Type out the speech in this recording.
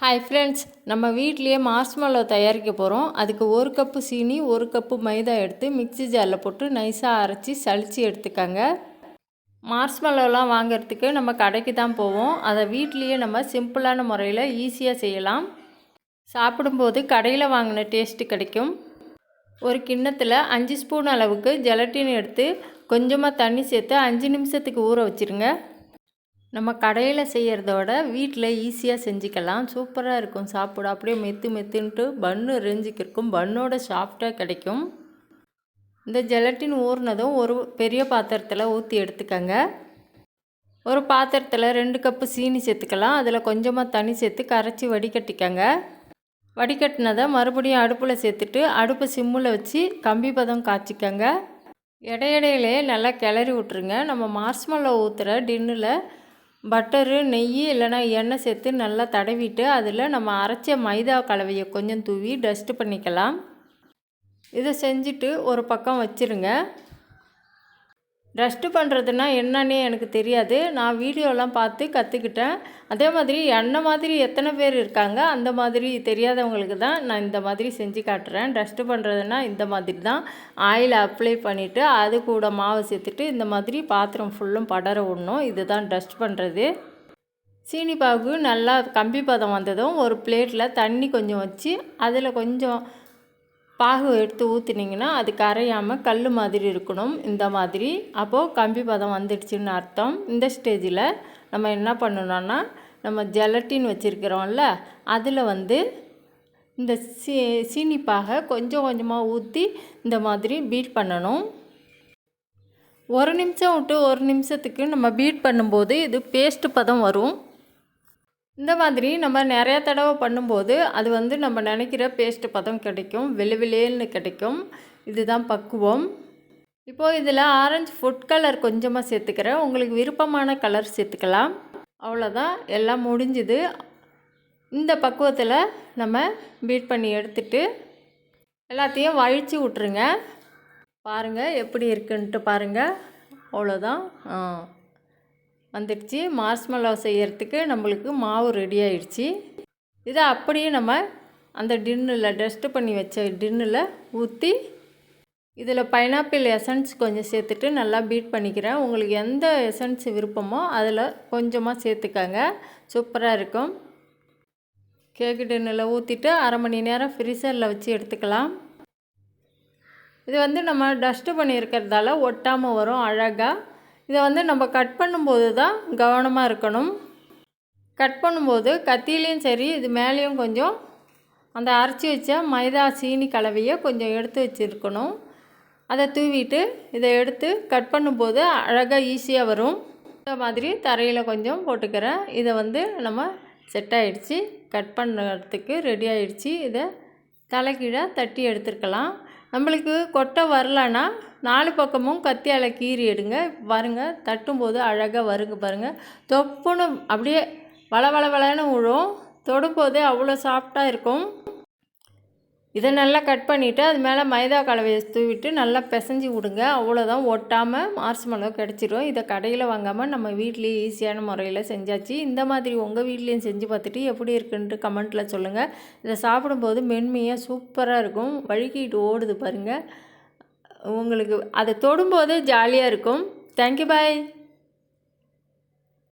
Hi friends நம்ம வீட்லேயே marshmallow தயாரிக்க போகிறோம் அதுக்கு ஒரு கப்பு சீனி ஒரு கப்பு மைதா எடுத்து மிக்ஸி ஜாரில் போட்டு நைஸாக அரைச்சி சளிச்சு எடுத்துக்கங்க. மார்ஷ்மெல்லோலாம் வாங்குறதுக்கு நம்ம கடைக்கு தான் போவோம். அதை வீட்லேயே நம்ம சிம்பிளான முறையில் ஈஸியாக செய்யலாம். சாப்பிடும்போது கடையில் வாங்கின டேஸ்ட்டு கிடைக்கும். ஒரு கிண்ணத்தில் அஞ்சு ஸ்பூன் அளவுக்கு ஜெலட்டின் எடுத்து கொஞ்சமாக தண்ணி சேர்த்து அஞ்சு நிமிஷத்துக்கு ஊற வச்சுருங்க. நம்ம கடையில் செய்கிறதோட வீட்டில் ஈஸியாக செஞ்சுக்கலாம். சூப்பராக இருக்கும். சாப்பிட. அப்படியே மெத்து மெத்துன்ட்டு பன்னு ரெஞ்சிக்கு இருக்கும். பன்னோட சாஃப்டாக கிடைக்கும். இந்த ஜெலட்டின் ஊறினதும் ஒரு பெரிய பாத்திரத்தில் ஊற்றி எடுத்துக்கங்க. ஒரு பாத்திரத்தில் ரெண்டு கப்பு சீனி சேர்த்துக்கலாம். அதில் கொஞ்சமாக தண்ணி சேர்த்து கரைச்சி வடிகட்டிக்கங்க. வடிகட்டினதை மறுபடியும் அடுப்பில் சேர்த்துட்டு அடுப்பு சிம்மில் வச்சு கம்பி பதம் காய்ச்சிக்கங்க. இடையிடையிலே நல்லா கிளறி விட்ருங்க நம்ம மார்ஸ்மல்ல ஊற்றுற டின்னில் பட்டரு நெய் இல்லைனா எண்ணெய் சேர்த்து நல்லா தடவிட்டு அதில் நம்ம அரைச்ச மைதா கலவையை கொஞ்சம் தூவி டஸ்ட்டு பண்ணிக்கலாம். இதை செஞ்சுட்டு ஒரு பக்கம் வச்சுருங்க. டஸ்ட்டு பண்ணுறதுன்னா என்னன்னே எனக்கு தெரியாது. நான் வீடியோலாம் பார்த்து கற்றுக்கிட்டேன் அதே மாதிரி என்ன மாதிரி எத்தனை பேர் இருக்காங்க அந்த மாதிரி தெரியாதவங்களுக்கு தான் நான் இந்த மாதிரி செஞ்சு காட்டுறேன். டஸ்ட்டு பண்ணுறதுன்னா இந்த மாதிரி தான். ஆயில் அப்ளை பண்ணிவிட்டு அது கூட மாவு சேர்த்துட்டு இந்த மாதிரி பாத்திரம் ஃபுல்லும் படர விடணும். இதுதான் டஸ்ட் பண்ணுறது சீனி பாகு நல்லா கம்பி பதம் வந்ததும் ஒரு பிளேட்டில் தண்ணி கொஞ்சம் வச்சு அதில் கொஞ்சம் பாகு எடுத்து ஊற்றினீங்கன்னா அது கரையாமல் கல் மாதிரி இருக்கணும் இந்த மாதிரி. அப்போது கம்பி பதம் வந்துடுச்சுன்னு அர்த்தம். இந்த ஸ்டேஜில் நம்ம என்ன பண்ணணும்னா நம்ம ஜெலட்டின் வச்சுருக்கிறோம்ல அதில் வந்து இந்த சீ சீனி பாகை கொஞ்சம் கொஞ்சமாக ஊற்றி இந்த மாதிரி பீட் பண்ணணும். ஒரு நிமிஷம் விட்டு ஒரு நிமிஷத்துக்கு நம்ம பீட் பண்ணும்போது இது பேஸ்ட்டு பதம் வரும். இந்த மாதிரி நம்ம நிறையா தடவை பண்ணும்போது அது வந்து நம்ம நினைக்கிற பேஸ்ட்டு பதம் கிடைக்கும். வெளிவிலேன்னு கிடைக்கும். இதுதான் பக்குவம். இப்போது இதில் ஆரஞ்சு ஃபுட் கலர் கொஞ்சமாக சேர்த்துக்கிறேன். உங்களுக்கு விருப்பமான கலர் சேர்த்துக்கலாம். அவ்வளோதான். எல்லாம் முடிஞ்சுது. இந்த பக்குவத்தில் நம்ம பீட் பண்ணி எடுத்துட்டு எல்லாத்தையும் வழித்து விட்ருங்க பாருங்கள் எப்படி இருக்குன்ட்டு பாருங்கள் அவ்வளோதான். வந்துடுச்சு. மார்ஸ்மெல்லோ செய்கிறதுக்கு நம்மளுக்கு மாவு ரெடி ஆயிடுச்சு. இதை அப்படியே நம்ம அந்த டின்னில் டஸ்ட்டு பண்ணி வச்ச டின்னில் ஊற்றி இதில் பைனாப்பிள் எசன்ஸ் கொஞ்சம் சேர்த்துட்டு நல்லா பீட் பண்ணிக்கிறேன். உங்களுக்கு எந்த எசன்ஸ் விருப்பமோ அதில் கொஞ்சமாக சேர்த்துக்கங்க. சூப்பராக இருக்கும். கேக்கு டின்னில் ஊற்றிட்டு அரை மணி நேரம் ஃப்ரீசரில் வச்சு எடுத்துக்கலாம். இது வந்து நம்ம டஸ்ட்டு பண்ணியிருக்கிறதால ஒட்டாமல் வரும் அழகாக இதை வந்து நம்ம கட் பண்ணும்போது தான் கவனமாக இருக்கணும். கட் பண்ணும்போது கத்திலையும் சரி இது மேலேயும் கொஞ்சம் அந்த அரைச்சி வச்ச மைதா சீனி கலவையை கொஞ்சம் எடுத்து வச்சுருக்கணும். அதை தூவிட்டு இதை எடுத்து கட் பண்ணும்போது அழகாக ஈஸியாக வரும். இந்த மாதிரி தரையில் கொஞ்சம் போட்டுக்கிறேன். இதை வந்து நம்ம செட் ஆகிடுச்சி கட் பண்ணுறதுக்கு ரெடி ஆகிடுச்சி இதை தலைக்கீழே தட்டி எடுத்துருக்கலாம். நம்மளுக்கு கொட்டை வரலன்னா நாலு பக்கமும் கத்தியால் கீறி எடுங்க. பாருங்கள் தட்டும்போது அழகாக வருங்க பாருங்கள் தொப்புன்னு அப்படியே வள வள வளன்னு விழும் தொடும்போதே அவ்வளோ சாஃப்டாக இருக்கும். இதை நல்லா கட் பண்ணிவிட்டு அது மேலே மைதா கலவையை தூவிட்டு நல்லா பிசைஞ்சி விடுங்க. அவ்வளோதான். ஒட்டாமல் மார்ச் மிளகா கிடச்சிரும். இதை கடையில் வாங்காமல் நம்ம வீட்லேயே ஈஸியான முறையில் செஞ்சாச்சு. இந்த மாதிரி உங்கள் வீட்லேயும் செஞ்சு பார்த்துட்டு எப்படி இருக்குன்ட்டு கமெண்ட்டில் சொல்லுங்கள் இதை சாப்பிடும்போது மென்மையாக சூப்பராக இருக்கும். வழுக்கிட்டு ஓடுது பாருங்கள் உங்களுக்கு அதை தொடும்போது ஜாலியாக இருக்கும். Thank you bye